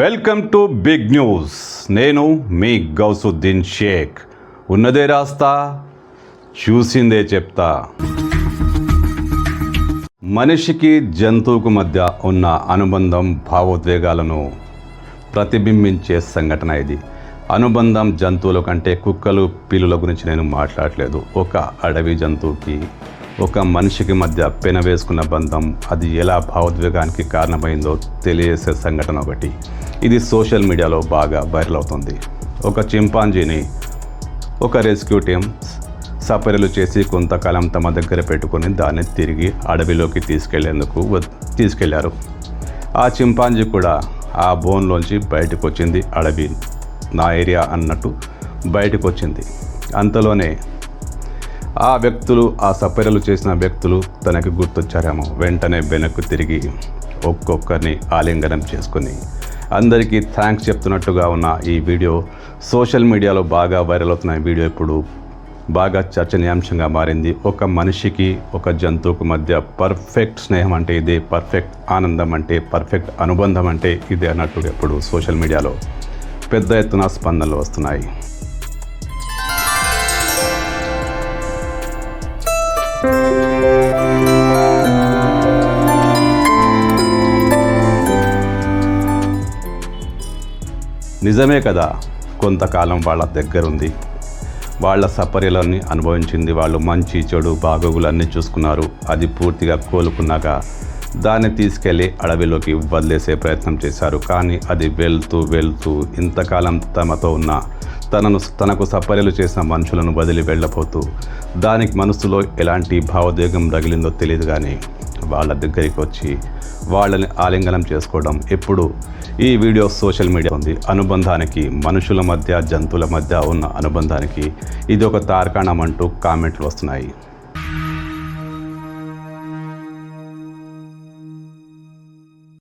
Welcome to big news. నేను మీ గౌసుద్దీన్ షేక్. ఉన్నదే రాస్తా చూసిందే చెప్తా. మనిషికి జంతువుకు మధ్య ఉన్న అనుబంధం భావోద్వేగాలను ప్రతిబింబించే సంఘటన ఇది. అనుబంధం జంతువుల కంటే కుక్కలు పిల్లుల గురించి నేను మాట్లాడలేదు. ఒక అడవి జంతువుకి ఒక మనిషికి మధ్య పెన వేసుకున్న బంధం అది ఎలా భావోద్వేగానికి కారణమైందో తెలియజేసే సంఘటన ఒకటి. ఇది సోషల్ మీడియాలో బాగా వైరల్ అవుతుంది. ఒక చింపాంజీని ఒక రెస్క్యూ టీమ్ సపర్యలు చేసి కొంతకాలం తమ దగ్గర పెట్టుకొని దాన్ని తిరిగి అడవిలోకి తీసుకెళ్ళేందుకు తీసుకెళ్ళారు. ఆ చింపాంజీ కూడా ఆ బోన్లోంచి బయటకు వచ్చింది అడవి నా ఏరియా అన్నట్టు బయటకు వచ్చింది అంతలోనే ఆ వ్యక్తులు ఆ సపర్యలు చేసిన వ్యక్తులు తనకి గుర్తొచ్చారేమో. వెంటనే వెనక్కు తిరిగి ఒక్కొక్కరిని ఆలింగనం చేసుకుని అందరికీ థ్యాంక్స్ చెప్తున్నట్టుగా ఉన్న ఈ వీడియో సోషల్ మీడియాలో బాగా వైరల్ అవుతున్న ఈ వీడియో ఇప్పుడు బాగా చర్చనీయాంశంగా మారింది. ఒక మనిషికి ఒక జంతువుకు మధ్య పర్ఫెక్ట్ స్నేహం అంటే ఇదే పర్ఫెక్ట్ ఆనందం అంటే పర్ఫెక్ట్ అనుబంధం అంటే ఇదే అన్నట్టు ఇప్పుడు సోషల్ మీడియాలో పెద్ద ఎత్తున స్పందనలు వస్తున్నాయి. నిజమే కదా కొంతకాలం వాళ్ళ దగ్గరుంది. వాళ్ళ సపర్యలన్నీ అనుభవించింది వాళ్ళు మంచి చెడు బాగోగులన్నీ చూసుకున్నారు. అది పూర్తిగా కోలుకున్నాక దాన్ని తీసుకెళ్ళి అడవిలోకి వదిలేసే ప్రయత్నం చేశారు. కానీ అది వెళ్తూ వెళ్తూ ఇంతకాలం తమతో ఉన్న తనను తనకు సపర్యలు చేసిన మనుషులను వదిలి వెళ్ళబోతూ దానికి మనసులో ఎలాంటి భావోద్వేగం రగిలిందో తెలియదు కానీ వాళ్ళ దగ్గరికి వచ్చి వాళ్ళని ఆలింగనం చేసుకోవడం ఎప్పుడు ఈ వీడియో సోషల్ మీడియా ఉంది. అనుబంధానికి మనుషుల మధ్య జంతువుల మధ్య ఉన్న అనుబంధానికి ఇది ఒక తార్కాణం అంటూ కామెంట్లు వస్తున్నాయి.